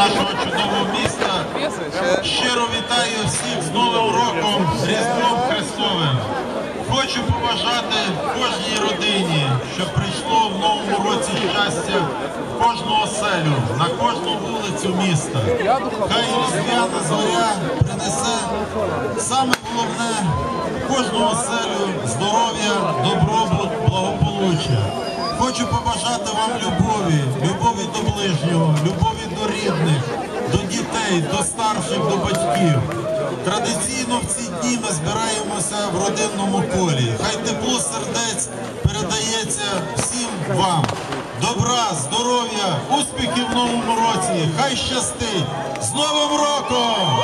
нашого чудового міста. Щиро вітаю всіх з Новим роком, Різдвом Христовим. Хочу побажати кожній родині, щоб прийшло в новому році щастя в кожну оселю, на кожну вулицю міста. Хай різдвяна зоря принесе саме головне кожну оселю здоров'я, добробут, благополуччя. Хочу побажати вам любові, любові до ближнього, любові дітей, до старших, до батьків. Традиційно в ці дні ми збираємося в родинному колі. Хай тепло сердець передається всім вам. Добра, здоров'я, успіхів в новому році. Хай щастить! З Новим роком!